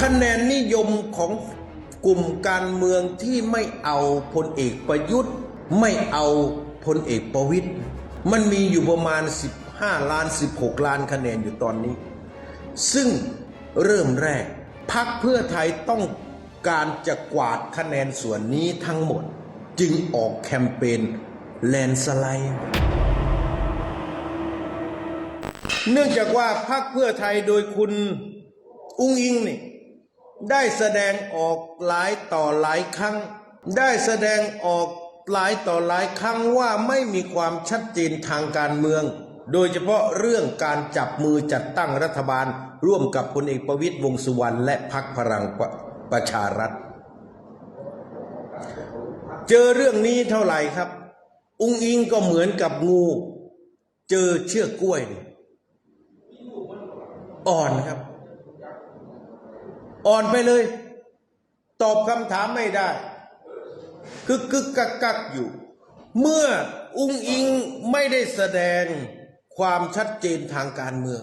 คะแนนนิยมของกลุ่มการเมืองที่ไม่เอาพลเอกประยุทธ์ ไม่เอาพลเอกประวิตยมันมีอยู่ประมาณ 15 ล้าน 16 ล้านคะแนนอยู่ตอนนี้ ซึ่งเริ่มแรกพักเพื่อไทยต้องการจะกวาดคะแนนส่วนนี้ทั้งหมด จึงออกแคมเปญแลนสไลด์เนื่องจากว่าพรรคเพื่อไทยโดยคุณอุ้งอิงนี่ ได้แสดงออกหลายต่อหลายครั้ง ได้แสดงออกหลายต่อหลายครั้งว่าไม่มีความชัดเจนทางการเมือง โดยเฉพาะเรื่องการจับมือจัดตั้งรัฐบาล ร่วมกับพลเอกประวิตยวงสุวรรณและพักพลังประประชารัฐ เจอเรื่องนี้เท่าไหร่ครับ อุ้งอิงก็เหมือนกับงู เจอเชือกกล้วย อ่อนครับ อ่อนไปเลย ตอบคำถามไม่ได้กึกกึกกักกักอยู่ เมื่ออุ้งอิงไม่ได้แสดงความชัดเจนทางการเมือง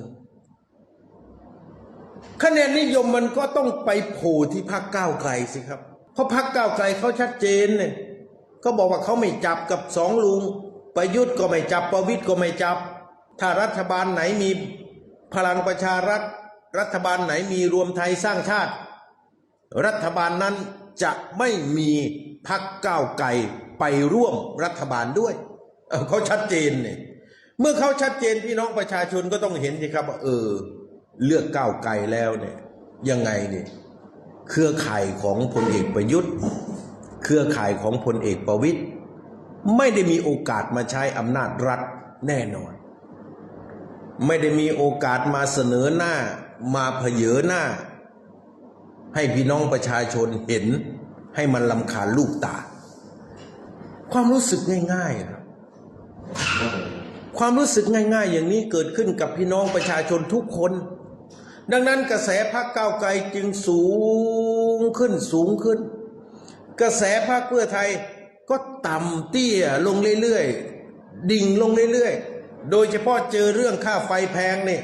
คะแนนนิยมมันก็ต้องไปโผล่ที่พรรคก้าวไกลสิครับ เพราะพรรคก้าวไกลเขาชัดเจนเนี่ยก็บอกว่าเขาไม่จับกับสองลุง ประยุทธ์ก็ไม่จับประวิทย์ก็ไม่จับ ถ้ารัฐบาลไหนมีพลังประชารัฐ รัฐบาลไหนมีรวมไทยสร้างชาติ รัฐบาลนั้นจะไม่มีพักก้าวไกลไปร่วมรัฐบาลด้วยเเขาชัดเจนเนี่ยเมื่อเขาชัดเจนพี่น้องประชาชนก็ต้องเห็นสิครับว่าเออ เลือกก้าวไกลแล้วเนี่ยยังไงเนี่ยเครือข่ายของพลเอกประยุทธ์ เครือข่ายของพลเอกประวิตยไม่ได้มีโอกาสมาใช้อำนาจรัฐแน่นอน ไม่ได้มีโอกาสมาเสนอหน้า มาเผยหน้า ให้พี่น้องประชาชนเห็นให้มันลำคาญลูกตา ความรู้สึกง่ายๆครับความรู้สึกง่ายๆ อย่างนี้เกิดขึ้นกับพี่น้องประชาชนทุกคน ดังนั้นกระแสพรรคก้าวไกลจึงสูงขึ้นสูงขึ้น กระแสพรรคเพื่อไทยก็ต่ำเตี้ยลงเรื่อยๆ ดิ่งลงเรื่อยๆ โดยเฉพาะเจอเรื่องค่าไฟแพงเนี่ย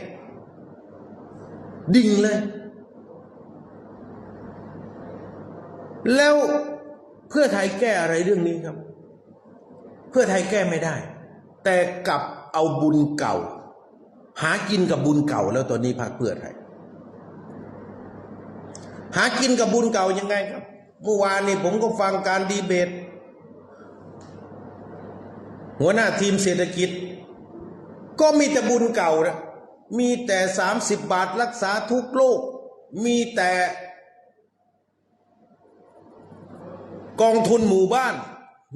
ดิ่งเลย แล้วเพื่อไทยแก้อะไรเรื่องนี้ครับ เพื่อไทยแก้ไม่ได้ แต่กลับเอาบุญเก่า หากินกับบุญเก่า แล้วตอนนี้พรรคเพื่อไทย หากินกับบุญเก่ายังไงครับเมื่อวานนี้ผมก็ฟังการดีเบต หัวหน้าทีมเศรษฐกิจ ก็มีแต่บุญเก่านะ มีแต่สามสิบบาทรักษาทุกโรคมีแต่กองทุนหมู่บ้าน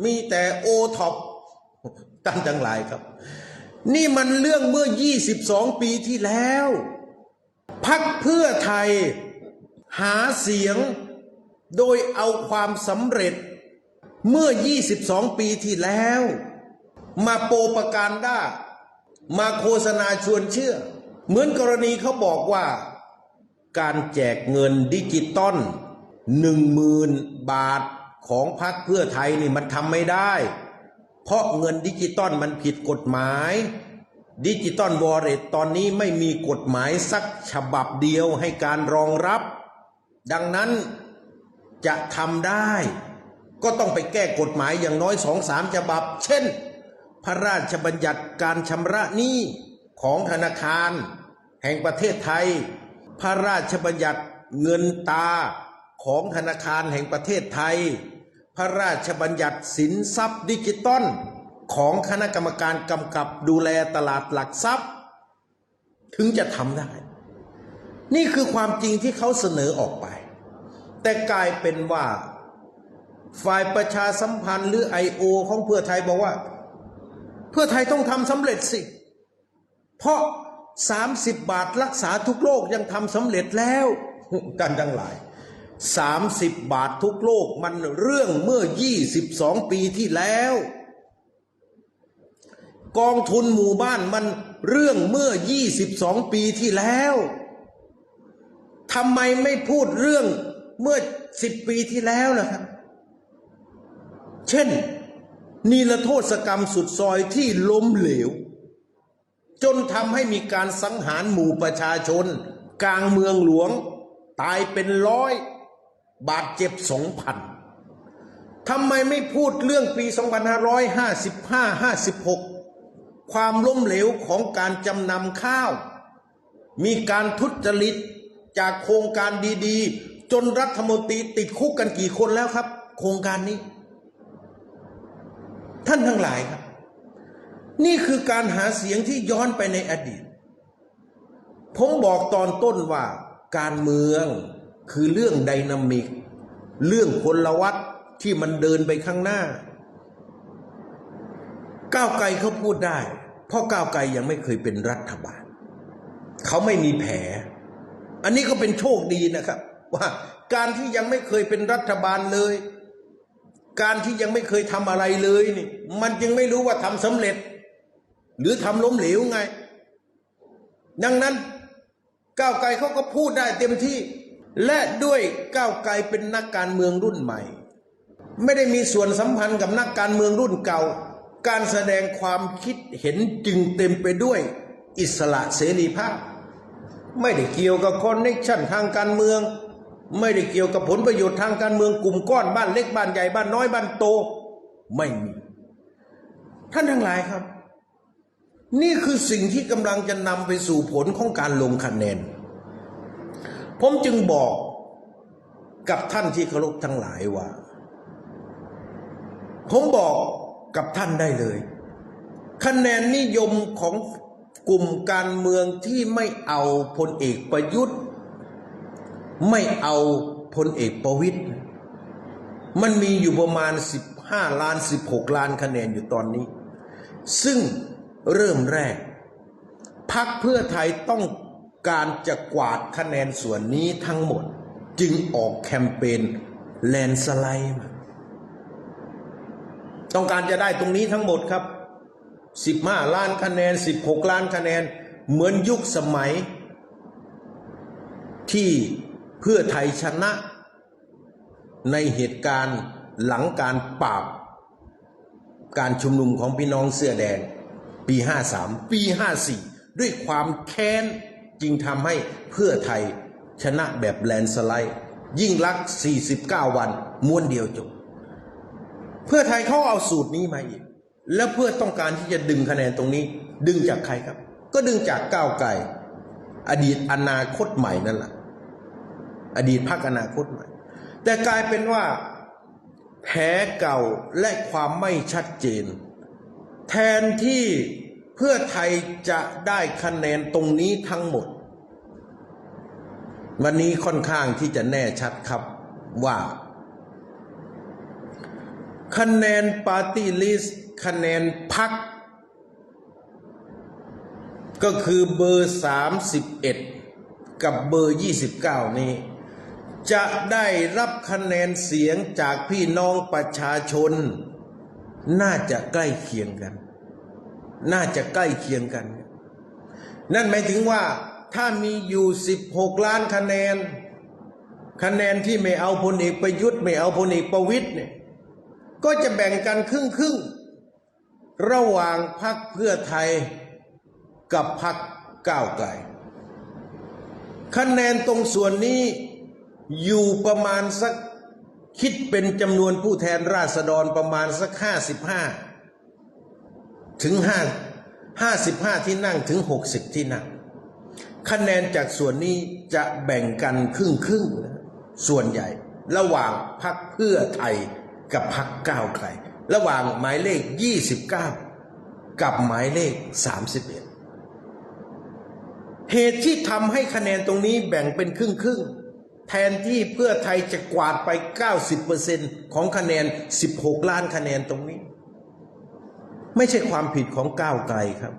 มีแต่โอท็อปตั้งทั้งหลายครับ นี่มันเรื่องเมื่อ 22 ปีที่แล้ว พักเพื่อไทยหาเสียงโดยเอาความสำเร็จเมื่อ 22 ปีที่แล้ว มาโปรปกานด้ามาโฆษณาชวนเชื่อ เหมือนกรณีเขาบอกว่า การแจกเงินดิจิตอลหนึ่งหมื่นบาทของพรรคเพื่อไทยนี่มันทำไม่ได้ เพราะเงินดิจิตอลมันผิดกฎหมาย ดิจิตอลวอลเล็ตตอนนี้ไม่มีกฎหมายสักฉบับเดียวให้การรองรับ ดังนั้นจะทำได้ ก็ต้องไปแก้กฎหมายอย่างน้อยสองสามฉบับ เช่น พระราชบัญญัติการชำระหนี้ ของธนาคาร แห่งประเทศไทย พระราชบัญญัติเงินตาของธนาคารแห่งประเทศไทย พระราชบัญญัติสินทรัพย์ดิจิตอลของคณะกรรมการกำกับดูแลตลาดหลักทรัพย์ ถึงจะทำได้ นี่คือความจริงที่เขาเสนอออกไป แต่กลายเป็นว่า ฝ่ายประชาสัมพันธ์หรือไอโอของเพื่อไทยบอกว่า เพื่อไทยต้องทำสำเร็จสิเเพราะ 30 บาทรักษาทุกโรคยังทำสำเร็จแล้วกันทั้งหลาย 30 บาททุกโรคมันเรื่องเมื่อ 22 ปีที่แล้ว กองทุนหมู่บ้านมันเรื่องเมื่อ 22 ปีที่แล้วทำไมไม่พูดเรื่องเมื่อ 10 ปีที่แล้วล่ะครับเช่น นีรโทษกรรมสุดซอยที่ล้มเหลว จนทำให้มีการสังหารหมู่ประชาชน กลางเมืองหลวง ตายเป็นร้อย บาดเจ็บสองพันทำไมไม่พูดเรื่องปี 2555-56 ความล้มเหลวของการจำนำข้าว มีการทุจริตจากโครงการดีๆ จนรัฐมนตรีติดคุกกันกี่คนแล้วครับ โครงการนี้ ท่านทั้งหลายครับ นี่คือการหาเสียงที่ย้อนไปในอดีต ผมบอกตอนต้นว่าการเมืองคือเรื่องไดนามิก เรื่องพลวัตที่มันเดินไปข้างหน้า ก้าวไกลเขาพูดได้ เพราะก้าวไกลยังไม่เคยเป็นรัฐบาล เขาไม่มีแผล อันนี้ก็เป็นโชคดีนะครับ ว่าการที่ยังไม่เคยเป็นรัฐบาลเลย การที่ยังไม่เคยทำอะไรเลยนี่ มันจึงไม่รู้ว่าทำสำเร็จ หรือทำล้มเหลวไง ดังนั้นก้าวไกลเขาก็พูดได้เต็มที่ และด้วยก้าวไกลเป็นนักการเมืองรุ่นใหม่ ไม่ได้มีส่วนสัมพันธ์กับนักการเมืองรุ่นเก่า การแสดงความคิดเห็นจึงเต็มไปด้วยอิสระเสรีภาพ ไม่ได้เกี่ยวกับคอนเนคชั่นทางการเมือง ไม่ได้เกี่ยวกับผลประโยชน์ทางการเมืองกลุ่มก้อนบ้านเล็กบ้านใหญ่บ้านน้อยบ้านโต ไม่มี ท่านทั้งหลายครับ นี่คือสิ่งที่กำลังจะนำไปสู่ผลของการลงคะแนน ผมจึงบอกกับท่านที่เคารพทั้งหลายว่า ผมบอกกับท่านได้เลย คะแนนนิยมของกลุ่มการเมืองที่ไม่เอาพลเอกประยุทธ์ ไม่เอาพลเอกประวิตยมันมีอยู่ประมาณ 15 ล้าน 16 ล้านคะแนนอยู่ตอนนี้ ซึ่ง เริ่มแรก พักเพื่อไทยต้องการจะกวาดคะแนนส่วนนี้ทั้งหมด จึงออกแคมเปญแลนสไลด์มาต้องการจะได้ตรงนี้ทั้งหมดครับ 15 ล้านคะแนน 16 ล้านคะแนน เหมือนยุคสมัย ที่เพื่อไทยชนะ ในเหตุการณ์หลังการปราบ การชุมนุมของพี่น้องเสื้อแดง ปี 53 ปี 54 ด้วยความแค้นจึงทำให้เพื่อไทยชนะแบบแลนสไลด์ ยิ่งลัก 49 วันม้วนเดียวจบ เพื่อไทยเขาเอาสูตรนี้มาอีก แล้วเพื่อต้องการที่จะดึงคะแนนตรงนี้ ดึงจากใครครับ ก็ดึงจากก้าวไกล อดีตอนาคตใหม่นั่นแหละอดีตพรรคอนาคตใหม่ แต่กลายเป็นว่าแผลเก่าและความไม่ชัดเจน แทนที่เพื่อไทยจะได้คะแนนตรงนี้ทั้งหมด วันนี้ค่อนข้างที่จะแน่ชัดครับว่า คะแนนปาร์ตี้ลิสต์คะแนนพัก ก็คือเบอร์ 31 กับเบอร์ 29 นี้ จะได้รับคะแนนเสียงจากพี่น้องประชาชน น่าจะใกล้เคียงกัน น่าจะใกล้เคียงกัน นั่นหมายถึงว่าถ้ามีอยู่16ล้านคะแนน คะแนนที่ไม่เอาพลเอกประยุทธ์ไม่เอาพลเอกประวิตยเนี่ยก็จะแบ่งกันครึ่งครึ่งๆระหว่างพรรคเพื่อไทยกับพรรคก้าวไกลคะแนนตรงส่วนนี้อยู่ประมาณสัก คิดเป็นจำนวนผู้แทนราษฎรประมาณสักห้าสิบห้าถึงห้าห้าสิบห้าที่นั่งถึงหกสิบที่นั่งคะแนนจากส่วนนี้จะแบ่งกันครึ่งครึ่งๆส่วนใหญ่ ระหว่างพรรคเพื่อไทยกับพรรคก้าวไกล ระหว่างหมายเลข 29 กับหมายเลข 31 เหตุที่ทำให้คะแนนตรงนี้แบ่งเป็นครึ่งครึ่งๆ แทนที่เพื่อไทยจะกวาดไป 90%ของคะแนน 16 ล้านคะแนนตรงนี้ ไม่ใช่ความผิดของก้าวไกลครับ